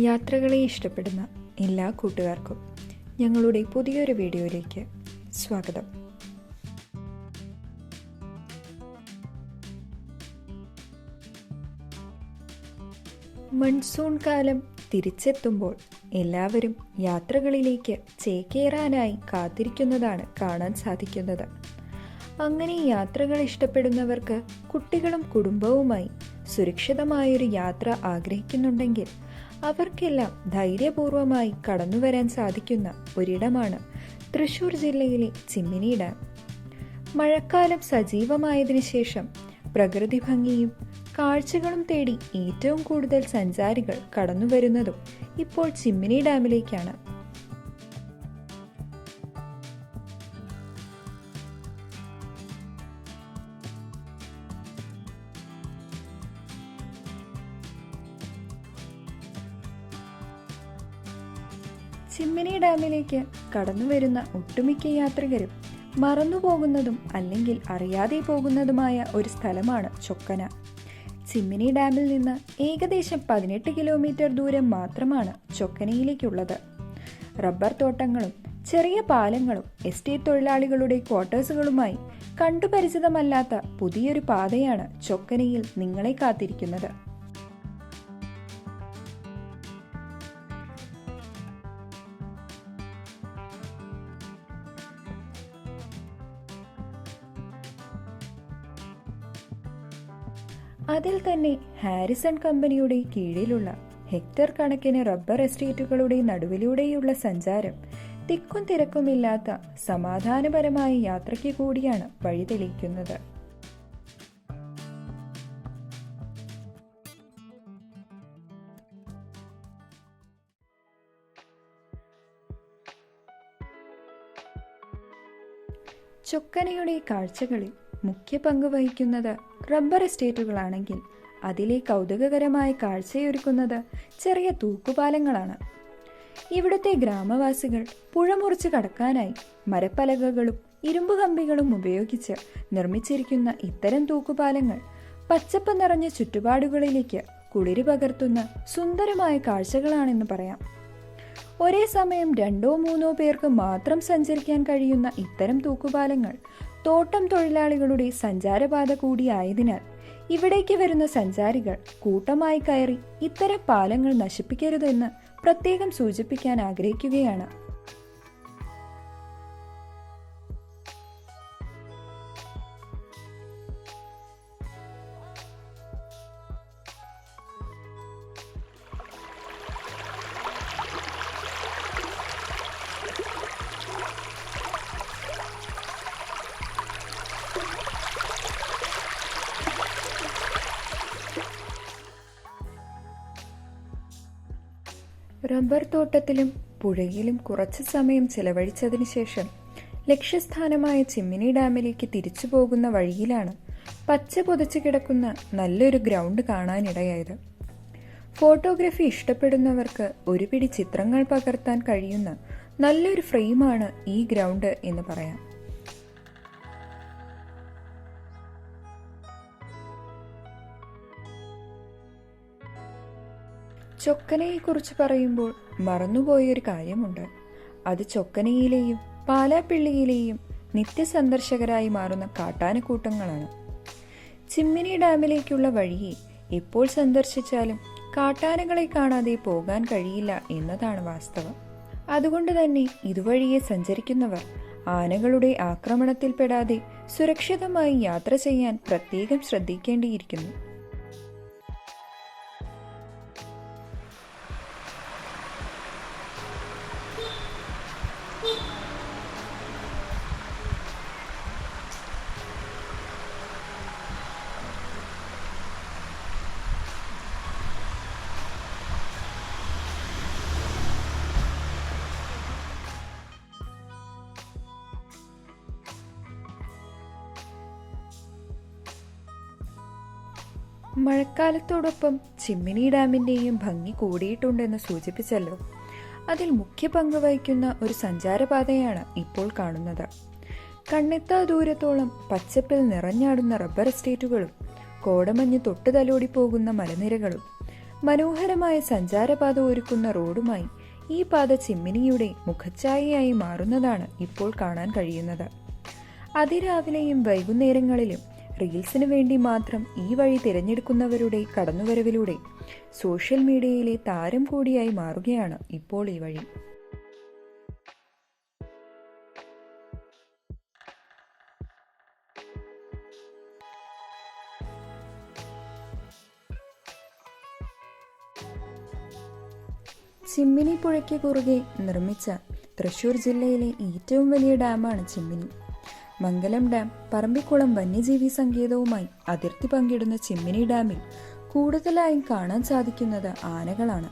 യാത്രകളെ ഇഷ്ടപ്പെടുന്ന എല്ലാ കൂട്ടുകാർക്കും ഞങ്ങളുടെ പുതിയൊരു വീഡിയോയിലേക്ക് സ്വാഗതം. മൺസൂൺ കാലം തിരിച്ചെത്തുമ്പോൾ എല്ലാവരും യാത്രകളിലേക്ക് ചേക്കേറാനായി കാത്തിരിക്കുന്നതാണ് കാണാൻ സാധിക്കുന്നത്. അങ്ങനെ യാത്രകൾ ഇഷ്ടപ്പെടുന്നവർക്ക് കുട്ടികളും കുടുംബവുമായി സുരക്ഷിതമായൊരു യാത്ര ആഗ്രഹിക്കുന്നുണ്ടെങ്കിൽ അവർക്കെല്ലാം ധൈര്യപൂർവമായി കടന്നുവരാൻ സാധിക്കുന്ന ഒരിടമാണ് തൃശൂർ ജില്ലയിലെ ചിമ്മിനി ഡാം. മഴക്കാലം സജീവമായതിനു ശേഷം പ്രകൃതി ഭംഗിയും കാഴ്ചകളും തേടി ഏറ്റവും കൂടുതൽ സഞ്ചാരികൾ കടന്നുവരുന്നതും ഇപ്പോൾ ചിമ്മിനി ഡാമിലേക്കാണ്. ചിമ്മിനി ഡാമിലേക്ക് കടന്നു വരുന്ന ഒട്ടുമിക്ക യാത്രികരും മറന്നുപോകുന്നതും അല്ലെങ്കിൽ അറിയാതെ പോകുന്നതുമായ ഒരു സ്ഥലമാണ് ചൊക്കന. സിമ്മിനി ഡാമിൽ നിന്ന് ഏകദേശം പതിനെട്ട് കിലോമീറ്റർ ദൂരം മാത്രമാണ് ചൊക്കനയിലേക്കുള്ളത്. റബ്ബർ തോട്ടങ്ങളും ചെറിയ പാലങ്ങളും എസ്റ്റേറ്റ് തൊഴിലാളികളുടെ ക്വാർട്ടേഴ്സുകളുമായി കണ്ടുപരിചിതമല്ലാത്ത പുതിയൊരു പാതയാണ് ചൊക്കനയിൽ നിങ്ങളെ കാത്തിരിക്കുന്നത്. തന്നെ ഹാരിസൺ കമ്പനിയുടെ കീഴിലുള്ള ഹെക്ടർ കണക്കിന് റബ്ബർ എസ്റ്റേറ്റുകളുടെ നടുവിലൂടെയുള്ള സഞ്ചാരം തിക്കും തിരക്കുമില്ലാത്ത സമാധാനപരമായ യാത്രയ്ക്ക് കൂടിയാണ് വഴിതെളിയിക്കുന്നത് ചുക്കനയുടെ കാഴ്ചകളിൽ മുഖ്യ പങ്ക് വഹിക്കുന്നത് റബ്ബർ എസ്റ്റേറ്റുകളാണെങ്കിൽ അതിലെ കൗതുകകരമായ കാഴ്ചയൊരുക്കുന്നത് ചെറിയ തൂക്കുപാലങ്ങളാണ്. ഇവിടുത്തെ ഗ്രാമവാസികൾ പുഴ മുറിച്ച് കടക്കാനായി മരപ്പലകകളും ഇരുമ്പ് കമ്പികളും ഉപയോഗിച്ച് നിർമ്മിച്ചിരിക്കുന്ന ഇത്തരം തൂക്കുപാലങ്ങൾ പച്ചപ്പ് നിറഞ്ഞ ചുറ്റുപാടുകളിലേക്ക് കുളിര് പകർത്തുന്ന സുന്ദരമായ കാഴ്ചകളാണെന്ന് പറയാം. ഒരേ സമയം രണ്ടോ മൂന്നോ പേർക്ക് മാത്രം സഞ്ചരിക്കാൻ കഴിയുന്ന ഇത്തരം തൂക്കുപാലങ്ങൾ തോട്ടം തൊഴിലാളികളുടെ സഞ്ചാരപാത കൂടിയായതിനാൽ ഇവിടേക്ക് വരുന്ന സഞ്ചാരികൾ കൂട്ടമായി കയറി ഇത്തരം പാലങ്ങൾ നശിപ്പിക്കരുതെന്ന് പ്രത്യേകം സൂചിപ്പിക്കാൻ ആഗ്രഹിക്കുകയാണ് റബ്ബർ തോട്ടത്തിലും പുഴയിലും കുറച്ച് സമയം ചെലവഴിച്ചതിന് ശേഷം ലക്ഷ്യസ്ഥാനമായ ചിമ്മിനി ഡാമിലേക്ക് തിരിച്ചു പോകുന്ന വഴിയിലാണ് പച്ച പൊതിച്ചു കിടക്കുന്ന നല്ലൊരു ഗ്രൗണ്ട് കാണാനിടയായത്. ഫോട്ടോഗ്രഫി ഇഷ്ടപ്പെടുന്നവർക്ക് ഒരു പിടി ചിത്രങ്ങൾ പകർത്താൻ കഴിയുന്ന നല്ലൊരു ഫ്രെയിമാണ് ഈ ഗ്രൗണ്ട് എന്ന് പറയാം. ചൊക്കനയെക്കുറിച്ച് പറയുമ്പോൾ മറന്നുപോയൊരു കാര്യമുണ്ട്. അത് ചൊക്കനയിലെയും പാലാപ്പിള്ളിയിലെയും നിത്യസന്ദർശകരായി മാറുന്ന കാട്ടാനക്കൂട്ടങ്ങളാണ്. ചിമ്മിനി ഡാമിലേക്കുള്ള വഴിയെ എപ്പോൾ സന്ദർശിച്ചാലും കാട്ടാനകളെ കാണാതെ പോകാൻ കഴിയില്ല എന്നതാണ് വാസ്തവം. അതുകൊണ്ട് തന്നെ ഇതുവഴിയെ സഞ്ചരിക്കുന്നവർ ആനകളുടെ ആക്രമണത്തിൽപ്പെടാതെ സുരക്ഷിതമായി യാത്ര ചെയ്യാൻ പ്രത്യേകം ശ്രദ്ധിക്കേണ്ടിയിരിക്കുന്നു. മഴക്കാലത്തോടൊപ്പം ചിമ്മിനി ഡാമിന്റെയും ഭംഗി കൂടിയിട്ടുണ്ടെന്ന് സൂചിപ്പിച്ചല്ലോ. അതിൽ മുഖ്യ പങ്ക് വഹിക്കുന്ന ഒരു സഞ്ചാരപാതയാണ് ഇപ്പോൾ കാണുന്നത്. കണ്ണെത്താ ദൂരത്തോളം പച്ചപ്പിൽ നിറഞ്ഞാടുന്ന റബ്ബർ എസ്റ്റേറ്റുകളും കോടമഞ്ഞ് തൊട്ടു തലോടി പോകുന്ന മലനിരകളും മനോഹരമായ സഞ്ചാരപാത ഒരുക്കുന്ന റോഡുമായി ഈ പാത ചിമ്മിനിയുടെ മുഖച്ഛായയായി മാറുന്നതാണ് ഇപ്പോൾ കാണാൻ കഴിയുന്നത്. അതിരാവിലെയും വൈകുന്നേരങ്ങളിലും റീൽസിന് വേണ്ടി മാത്രം ഈ വഴി തിരഞ്ഞെടുക്കുന്നവരുടെ കടന്നുവരവിലൂടെ സോഷ്യൽ മീഡിയയിലെ താരം കൂടിയായി മാറുകയാണ് ഇപ്പോൾ ഈ വഴി. ചിമ്മിനി പുഴയ്ക്ക് കുറുകെ നിർമ്മിച്ച തൃശൂർ ജില്ലയിലെ ഏറ്റവും വലിയ ഡാമാണ് ചിമ്മിനി. മംഗലം ഡാം പറമ്പിക്കുളം വന്യജീവി സങ്കേതവുമായി അതിർത്തി പങ്കിടുന്ന ചിമ്മിനി ഡാമിൽ കൂടുതലായും കാണാൻ സാധിക്കുന്നത് ആനകളാണ്.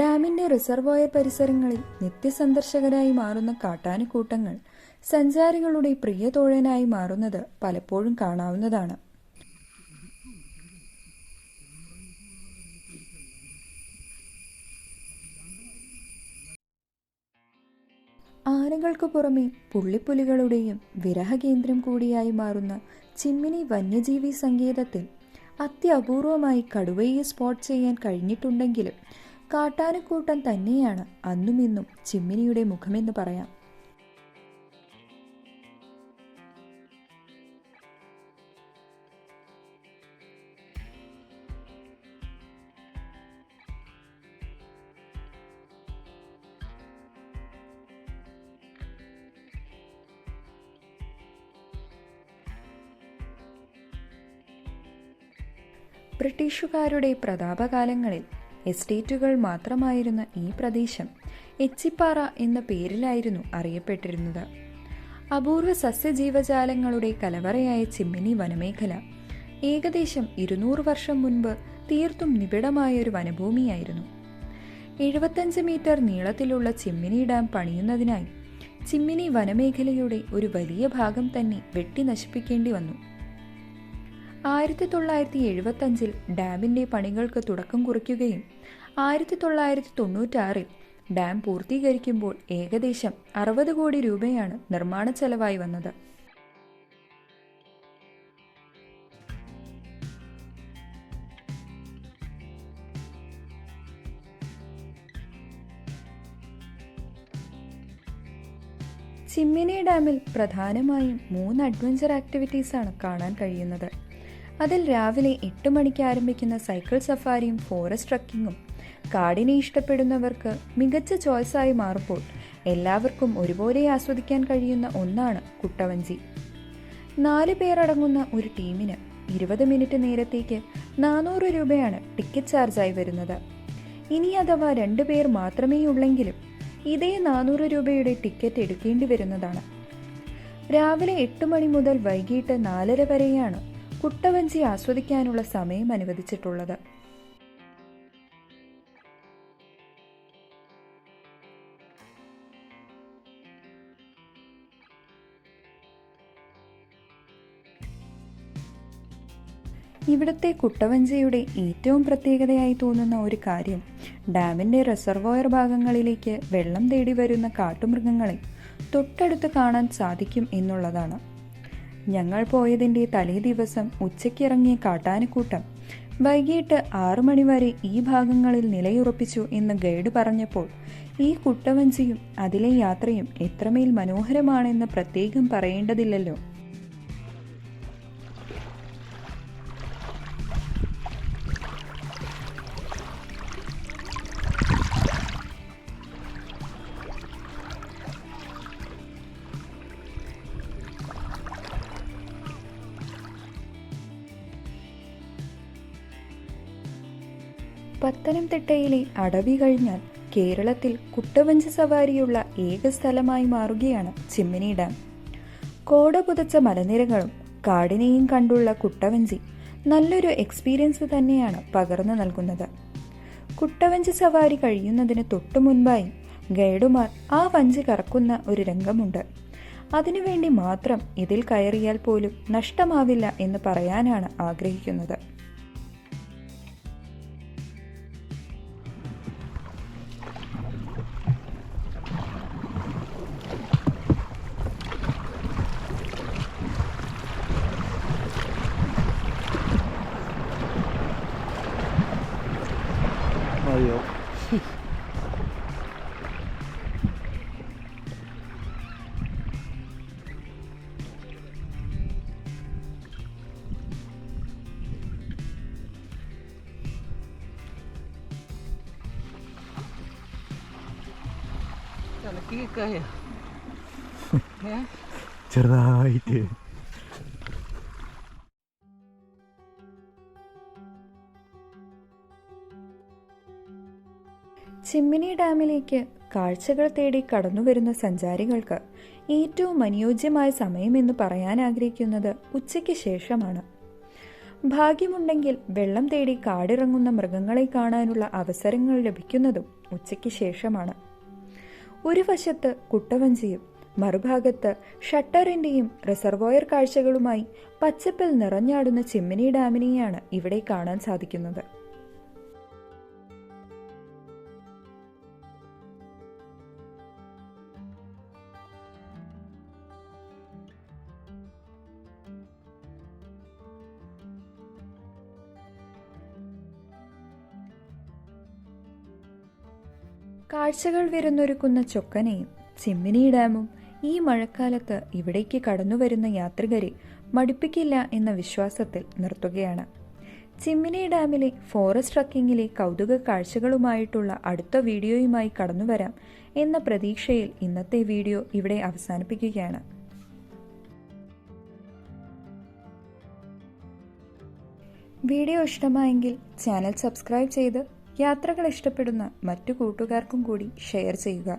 ഡാമിന്റെ റിസർവോയർ പരിസരങ്ങളിൽ നിത്യസന്ദർശകരായി മാറുന്ന കാട്ടാനക്കൂട്ടങ്ങൾ സഞ്ചാരികളുടെ പ്രിയ തോഴനായി മാറുന്നത് പലപ്പോഴും കാണാവുന്നതാണ്. ആനകൾക്ക് പുറമെ പുള്ളിപ്പുലികളുടെയും വിരഹകേന്ദ്രം കൂടിയായി മാറുന്ന ചിമ്മിനി വന്യജീവി സങ്കേതത്തിൽ അത്യപൂർവമായി കടുവയെ സ്പോട്ട് ചെയ്യാൻ കഴിഞ്ഞിട്ടുണ്ടെങ്കിലും കാട്ടാനക്കൂട്ടം തന്നെയാണ് അന്നുമിന്നും ചിമ്മിനിയുടെ മുഖമെന്ന് പറയാം. ബ്രിട്ടീഷുകാരുടെ പ്രതാപകാലങ്ങളിൽ എസ്റ്റേറ്റുകൾ മാത്രമായിരുന്ന ഈ പ്രദേശം എച്ചിപ്പാറ എന്ന പേരിലായിരുന്നു അറിയപ്പെട്ടിരുന്നത്. അപൂർവ സസ്യജീവജാലങ്ങളുടെ കലവറയായ ചിമ്മിനി വനമേഖല ഏകദേശം ഇരുന്നൂറ് വർഷം മുൻപ് തീർത്തും നിബിഡമായ ഒരു വനഭൂമിയായിരുന്നു. എഴുപത്തഞ്ച് മീറ്റർ നീളത്തിലുള്ള ചിമ്മിനി ഡാം പണിയുന്നതിനായി ചിമ്മിനി വനമേഖലയുടെ ഒരു വലിയ ഭാഗം തന്നെ വെട്ടി നശിപ്പിക്കേണ്ടി വന്നു. ആയിരത്തി തൊള്ളായിരത്തി എഴുപത്തി അഞ്ചിൽ ഡാമിന്റെ പണികൾക്ക് തുടക്കം കുറിക്കുകയും ആയിരത്തി തൊള്ളായിരത്തി തൊണ്ണൂറ്റാറിൽ ഡാം പൂർത്തീകരിക്കുമ്പോൾ ഏകദേശം അറുപത് കോടി രൂപയാണ് നിർമ്മാണ ചെലവായി വന്നത്. ചിമ്മിനി ഡാമിൽ പ്രധാനമായും മൂന്ന് അഡ്വഞ്ചർ ആക്ടിവിറ്റീസ് ആണ് കാണാൻ കഴിയുന്നത്. അതിൽ രാവിലെ എട്ട് മണിക്ക് ആരംഭിക്കുന്ന സൈക്കിൾ സഫാരിയും ഫോറസ്റ്റ് ട്രക്കിങ്ങും കാടിനെ ഇഷ്ടപ്പെടുന്നവർക്ക് മികച്ച ചോയ്സായി മാറുമ്പോൾ എല്ലാവർക്കും ഒരുപോലെ ആസ്വദിക്കാൻ കഴിയുന്ന ഒന്നാണ് കുട്ടവഞ്ചി. നാല് പേരടങ്ങുന്ന ഒരു ടീമിന് ഇരുപത് മിനിറ്റ് നേരത്തേക്ക് നാനൂറ് രൂപയാണ് ടിക്കറ്റ് ചാർജായി വരുന്നത്. ഇനി അഥവാ രണ്ടു പേർ മാത്രമേ ഉള്ളെങ്കിലും ഇതേ നാനൂറ് രൂപയുടെ ടിക്കറ്റ് എടുക്കേണ്ടി വരുന്നതാണ്. രാവിലെ എട്ട് മണി മുതൽ വൈകിട്ട് നാലര വരെയാണ് കുട്ടവഞ്ചി ആസ്വദിക്കാനുള്ള സമയം അനുവദിച്ചിട്ടുള്ളത്. ഇവിടുത്തെ കുട്ടവഞ്ചിയുടെ ഏറ്റവും പ്രത്യേകതയായി തോന്നുന്ന ഒരു കാര്യം ഡാമിന്റെ റിസർവോയർ ഭാഗങ്ങളിലേക്ക് വെള്ളം തേടി വരുന്ന കാട്ടുമൃഗങ്ങളെ തൊട്ടടുത്ത് കാണാൻ സാധിക്കും എന്നുള്ളതാണ്. ഞങ്ങൾ പോയതിന്റെ തലേ ദിവസം ഉച്ചയ്ക്കിറങ്ങിയ കാട്ടാനക്കൂട്ടം വൈകിട്ട് ആറു മണിവരെ ഈ ഭാഗങ്ങളിൽ നിലയുറപ്പിച്ചു എന്ന് ഗൈഡ് പറഞ്ഞപ്പോൾ ഈ കുട്ടവഞ്ചിയും അതിലെ യാത്രയും എത്രമേൽ മനോഹരമാണെന്ന് പ്രത്യേകം പറയേണ്ടതില്ലല്ലോ. പത്തനംതിട്ടയിലെ അടവി കഴിഞ്ഞാൽ കേരളത്തിൽ കുട്ടവഞ്ചി സവാരിയുള്ള ഏക സ്ഥലമായി മാറുകയാണ് ചിമ്മിനി ഡാം. കോട പുതച്ച മലനിരകളും കാടിനെയും കണ്ടുള്ള കുട്ടവഞ്ചി നല്ലൊരു എക്സ്പീരിയൻസ് തന്നെയാണ് പകർന്നു നൽകുന്നത്. കുട്ടവഞ്ചി സവാരി കഴിയുന്നതിന് തൊട്ടു മുൻപായി ഗൈഡുമാർ ആ വഞ്ചി കറക്കുന്ന ഒരു രംഗമുണ്ട്. അതിനുവേണ്ടി മാത്രം ഇതിൽ കയറിയാൽ പോലും നഷ്ടമാവില്ല എന്ന് പറയാനാണ് ആഗ്രഹിക്കുന്നത്. ചെറുതായിട്ട്. ചിമ്മിനി ഡാമിലേക്ക് കാഴ്ചകൾ തേടി കടന്നു വരുന്ന സഞ്ചാരികൾക്ക് ഏറ്റവും അനുയോജ്യമായ സമയമെന്ന് പറയാൻ ആഗ്രഹിക്കുന്നത് ഉച്ചയ്ക്ക് ശേഷമാണ്. ഭാഗ്യമുണ്ടെങ്കിൽ വെള്ളം തേടി കാടിറങ്ങുന്ന മൃഗങ്ങളെ കാണാനുള്ള അവസരങ്ങൾ ലഭിക്കുന്നതും ഉച്ചയ്ക്ക് ശേഷമാണ്. ഒരു വശത്ത് കുട്ടവഞ്ചിയും മറുഭാഗത്ത് ഷട്ടറിന്റെയും റിസർവോയർ കാഴ്ചകളുമായി പച്ചപ്പിൽ നിറഞ്ഞാടുന്ന ചിമ്മിനി ഡാമിനെയാണ് ഇവിടെ കാണാൻ സാധിക്കുന്നത്. കാഴ്ചകൾ വിരുന്നൊരുക്കുന്ന ചൊക്കനയും ചിമ്മിനി ഡാമും ഈ മഴക്കാലത്ത് ഇവിടേക്ക് കടന്നു വരുന്ന യാത്രികരെ മടുപ്പിക്കില്ല എന്ന വിശ്വാസത്തിൽ നിർത്തുകയാണ്. ചിമ്മിനി ഡാമിലെ ഫോറസ്റ്റ് ട്രക്കിങ്ങിലെ കൗതുക കാഴ്ചകളുമായിട്ടുള്ള അടുത്ത വീഡിയോയുമായി കടന്നുവരാം എന്ന പ്രതീക്ഷയിൽ ഇന്നത്തെ വീഡിയോ ഇവിടെ അവസാനിപ്പിക്കുകയാണ്. വീഡിയോ ഇഷ്ടമായെങ്കിൽ ചാനൽ സബ്സ്ക്രൈബ് ചെയ്ത് യാത്രകൾ ഇഷ്ടപ്പെടുന്ന മറ്റു കൂട്ടുകാർക്കും കൂടി ഷെയർ ചെയ്യുക.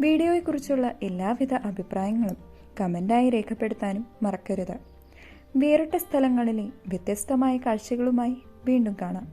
വീഡിയോയെക്കുറിച്ചുള്ള എല്ലാവിധ അഭിപ്രായങ്ങളും കമന്റായി രേഖപ്പെടുത്താനും മറക്കരുത്. വേറിട്ട സ്ഥലങ്ങളിലെ വ്യത്യസ്തമായ കാഴ്ചകളുമായി വീണ്ടും കാണാം.